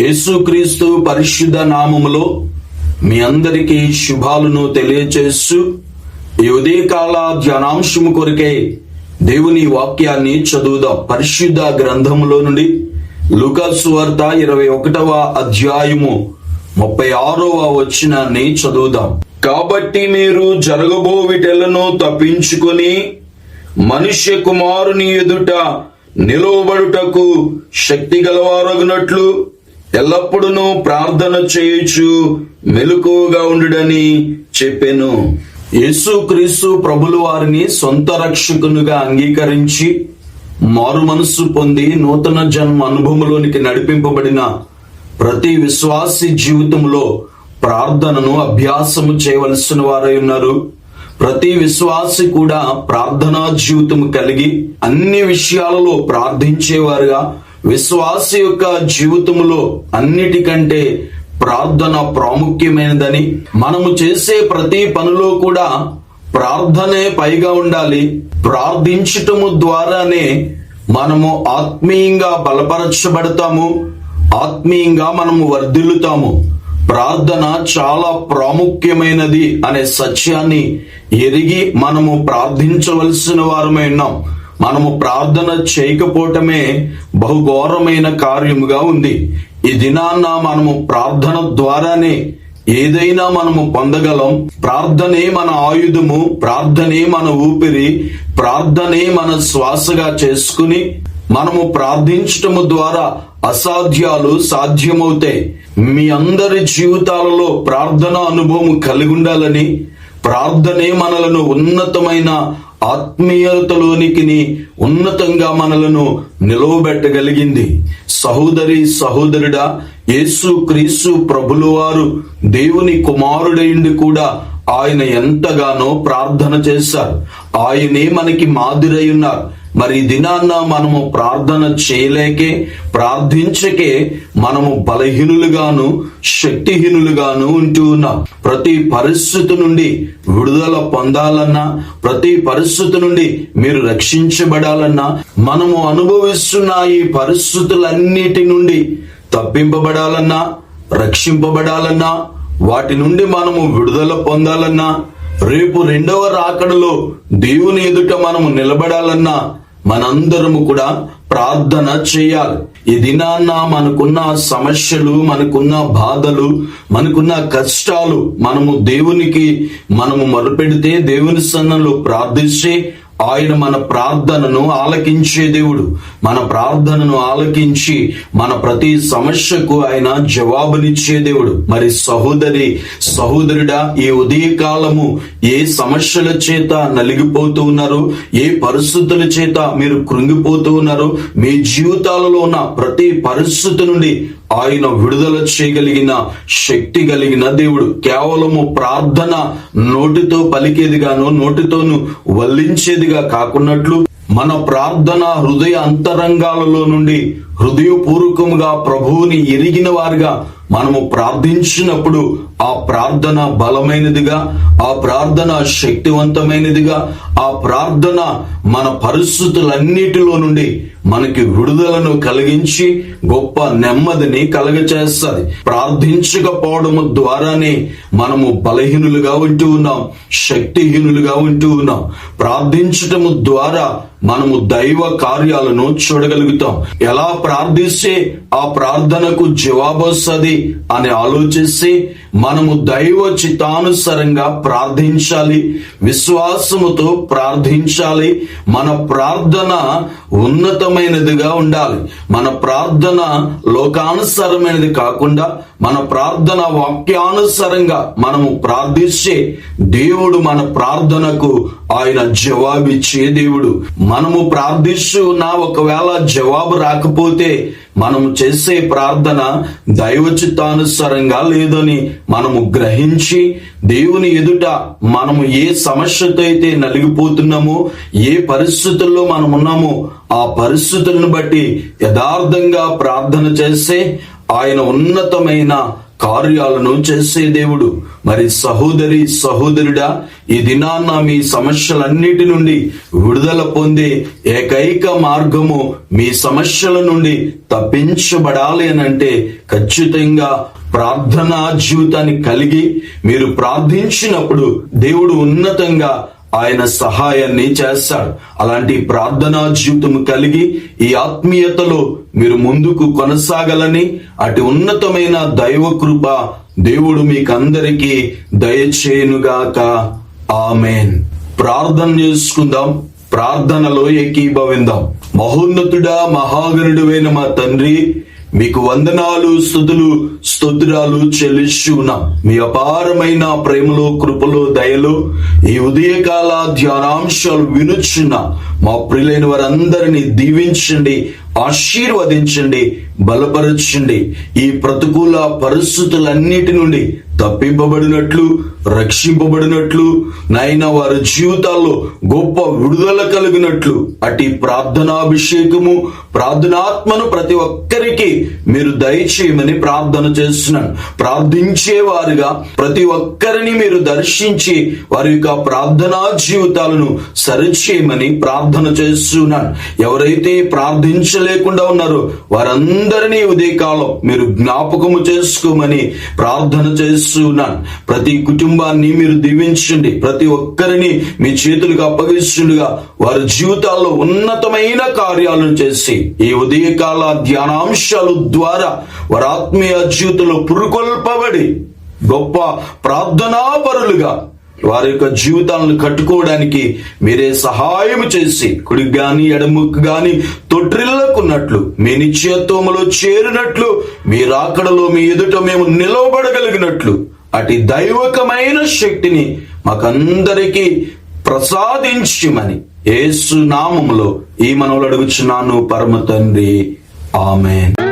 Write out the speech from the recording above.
యేసుక్రీస్తు పరిశుద్ధ నామములో మీ అందరికీ శుభాలను తెలియచేస్తూ ఈ ఉదయకాల ధ్యానాంశము కొరకే దేవుని వాక్యాన్ని చదువుదాం. పరిశుద్ధ గ్రంథములో నుండి లుకస్ వార్త ఇరవై ఒకటవ అధ్యాయము ముప్పై ఆరవ వచ్చినాన్ని చదువుదాం. కాబట్టి మీరు జరగబోవిటలను తప్పించుకొని మనుష్య కుమారుని ఎదుట నిలువబడుటకు శక్తి గలవారగునట్లు ఎల్లప్పుడూ ప్రార్థన చేయొచ్చు మెలకువగా ఉండుడని చెప్పాను. యేసుక్రీస్తు ప్రభులు వారిని సొంత రక్షకునుగా అంగీకరించి మారు మనస్సు పొంది నూతన జన్మ అనుభవంలోనికి నడిపింపబడిన ప్రతి విశ్వాసి జీవితంలో ప్రార్థనను అభ్యాసము చేయవలసిన వారై ఉన్నారు. ప్రతి విశ్వాసి కూడా ప్రార్థనా జీవితం కలిగి అన్ని విషయాలలో ప్రార్థించేవారుగా విశ్వాస యొక్క జీవితంలో అన్నిటికంటే ప్రార్థన ప్రాముఖ్యమైనదని మనము చేసే ప్రతి పనిలో కూడా ప్రార్థనే పైగా ఉండాలి. ప్రార్థించటము ద్వారానే మనము ఆత్మీయంగా బలపరచబడతాము ఆత్మీయంగా మనము వర్ధిల్లుతాము. ప్రార్థన చాలా ప్రాముఖ్యమైనది అనే సత్యాన్ని ఎరిగి మనము ప్రార్థించవలసిన వారమై ఉన్నాం. మనము ప్రార్థన చేయకపోవటమే బహుఘోరమైన కార్యముగా ఉంది. ఈ దినాన్న మనము ప్రార్థన ద్వారానే ఏదైనా మనము పొందగలం. ప్రార్థనే మన ఆయుధము ప్రార్థనే మన ఊపిరి ప్రార్థనే మన శ్వాసగా చేసుకుని మనము ప్రార్థించటము ద్వారా అసాధ్యాలు సాధ్యమవుతాయి. మీ అందరి జీవితాలలో ప్రార్థన అనుభవం కలిగి ఉండాలని ప్రార్థనే మనలను ఉన్నతమైన ఆత్మీయతలోనికి ఉన్నతంగా మనలను నిలవబెట్టగలిగింది. సహోదరి సహోదరుడా యేసు క్రీస్తు ప్రభులు వారు దేవుని కుమారుడైండి కూడా ఆయన ఎంతగానో ప్రార్థన చేశారు. ఆయనే మనకి మాదిరై ఉన్నారు మరి దినాన్న మనము ప్రార్థన చేయలేకే ప్రార్థించకే మనము బలహీనులుగాను శక్తిహీనులుగాను ఉంటూ ఉన్నాం. ప్రతి పరిస్థితి నుండి విడుదల పొందాలన్నా ప్రతి పరిస్థితి నుండి మీరు రక్షించబడాలన్నా మనము అనుభవిస్తున్న ఈ పరిస్థితులన్నిటి నుండి తప్పింపబడాలన్నా రక్షింపబడాలన్నా వాటి నుండి మనము విడుదల పొందాలన్నా రేపు రెండవ రాకడలో దేవుని ఎదుట మనము నిలబడాలన్నా మనందరము కూడా ప్రార్థన చేయాలి. ఈ దినాన్న మనకున్న సమస్యలు మనకున్న బాధలు మనకున్న కష్టాలు మనము దేవునికి మనము మొరపెడితే దేవుని సన్నంలో ప్రార్థిస్తే ఆయన మన ప్రార్థనను ఆలకించే దేవుడు. మన ప్రార్థనను ఆలకించి మన ప్రతి సమస్యకు ఆయన జవాబునిచ్చే దేవుడు. మరి సహోదరి సహోదరుడా ఈ ఉదయకాలము ఏ సమస్యల చేత నలిగిపోతూ ఉన్నారు ఏ పరిస్థితుల చేత మీరు కృంగిపోతూ ఉన్నారు మీ జీవితాలలో ఉన్న ప్రతి పరిస్థితి నుండి ఆయన విడుదల చేయగలిగిన శక్తి కలిగిన దేవుడు. కేవలము ప్రార్థన నోటితో పలికేదిగాను నోటితోను వల్లించేదిగా కాకున్నట్లు మన ప్రార్థన హృదయ అంతరంగాలలో నుండి హృదయపూర్వకముగా ప్రభువుని ఎరిగిన వారుగా మనము ప్రార్థించినప్పుడు ఆ ప్రార్థన బలమైనదిగా ఆ ప్రార్థన శక్తివంతమైనదిగా ఆ ప్రార్థన మన పరిస్థితులన్నిటిలో నుండి మనకి విడుదలను కలిగించి గొప్ప నెమ్మదిని కలగచేస్తుంది. ప్రార్థించకపోవడం ద్వారానే మనము బలహీనులుగా ఉంటూ ఉన్నాం శక్తిహీనులుగా ఉంటూ ఉన్నాం. ప్రార్థించటము ద్వారా మనము దైవ కార్యాలను చూడగలుగుతాం. ఎలా ప్రార్థిస్తే ఆ ప్రార్థనకు జవాబు వస్తుంది అని ఆలోచిస్తే మనము దైవ చిత్తానుసరంగా ప్రార్థించాలి. విశ్వాసముతో ప్రార్థించాలి. మన ప్రార్థన ఉన్నతమైనదిగా ఉండాలి. మన ప్రార్థన లోకానుసరమైనది కాకుండా మన ప్రార్థన వాక్యానుసరంగా మనము ప్రార్థిస్తే దేవుడు మన ప్రార్థనకు ఆయన జవాబిచ్చే దేవుడు. మనము ప్రార్థిస్తూ నా ఒకవేళ జవాబు రాకపోతే మనము చేసే ప్రార్థన దైవ చిత్తానుసరంగా లేదని మనము గ్రహించి దేవుని ఎదుట మనము ఏ సమస్యతో అయితే నలిగిపోతున్నామో ఏ పరిస్థితుల్లో మనం ఉన్నామో ఆ పరిస్థితులను బట్టి యథార్థంగా ప్రార్థన చేస్తే ఆయన ఉన్నతమైన కార్యాలను చేసే దేవుడు. మరి సహోదరి సహోదరుడా ఈ దినాన్న మీ సమస్యలన్నిటి నుండి విడుదల పొందే ఏకైక మార్గము మీ సమస్యల నుండి తప్పించబడాలి అని అంటే ఖచ్చితంగా ప్రార్థనా జీవితాన్ని కలిగి మీరు ప్రార్థించినప్పుడు దేవుడు ఉన్నతంగా ఆయన సహాయాన్ని చేస్తాడు. అలాంటి ప్రార్థనా జీవితం కలిగి ఈ ఆత్మీయతలో మీరు ముందుకు కొనసాగాలని అటు ఉన్నతమైన దైవ కృప దేవుడు మీకందరికీ దయచేయునుగాక. ఆమెన్. ప్రార్థన చేసుకుందాం. ప్రార్థనలో ఏకీభవిందాం. మహోన్నతుడా మహాగణుడువైన మా తండ్రి మీకు వందనాలు స్థుతులు స్తోత్రాలు చెల్లిస్తున్నాం మీ అపారమైన ప్రేమలో కృపలో దయలో ఈ ఉదయకాల ధ్యానాంశాలు వినుచున్న మా ప్రియులైన వారందరినీ దీవించండి ఆశీర్వదించండి బలపరచండి. ఈ ప్రతికూల పరిస్థితులన్నిటి నుండి తప్పింపబడినట్లు రక్షింపబడినట్లు నాయన వారి జీవితాల్లో గొప్ప విడుదల కలిగినట్లు. అటు ప్రార్థనాభిషేకము ప్రార్థనాత్మను ప్రతి ఒక్కరికి మీరు దయచేయమని ప్రార్థన చేస్తున్నాను. ప్రార్థించే వారుగా ప్రతి ఒక్కరిని మీరు దర్శించి వారి యొక్క ప్రార్థనా జీవితాలను సరిచేయమని ప్రార్థన చేస్తున్నాను. ఎవరైతే ప్రార్థించలేకుండా ఉన్నారో వారందరినీ ఉదయకాలం మీరు జ్ఞాపకము చేసుకోమని ప్రార్థన చేస్తున్నాను. ప్రతి కుటుంబాన్ని మీరు దీవించండి. ప్రతి ఒక్కరిని మీ చేతులకు అప్పగిస్తుండగా వారి జీవితాల్లో ఉన్నతమైన కార్యాలను చేసి ఈ ఉదయకాల ధ్యానాంశాలు ద్వారా వారి ఆత్మీయ జీవితంలో పురుకొల్పబడి గొప్ప ప్రార్థనాపరులుగా వారి యొక్క జీవితాలను కట్టుకోవడానికి మీరే సహాయం చేసి కుడికి గాని ఎడముకు గాని తొట్రిల్లకున్నట్లు మీ నిశ్చయత్వములో చేరినట్లు మీ రాకడలో మీ ఎదుట మేము నిలవబడగలిగినట్లు. అటు దైవకమైన శక్తిని మాకందరికీ ప్రసాదించుమని ఏసు నామములో ఈ మనవులు అడుగుచున్నాను పరమ తండ్రి. ఆమెన్.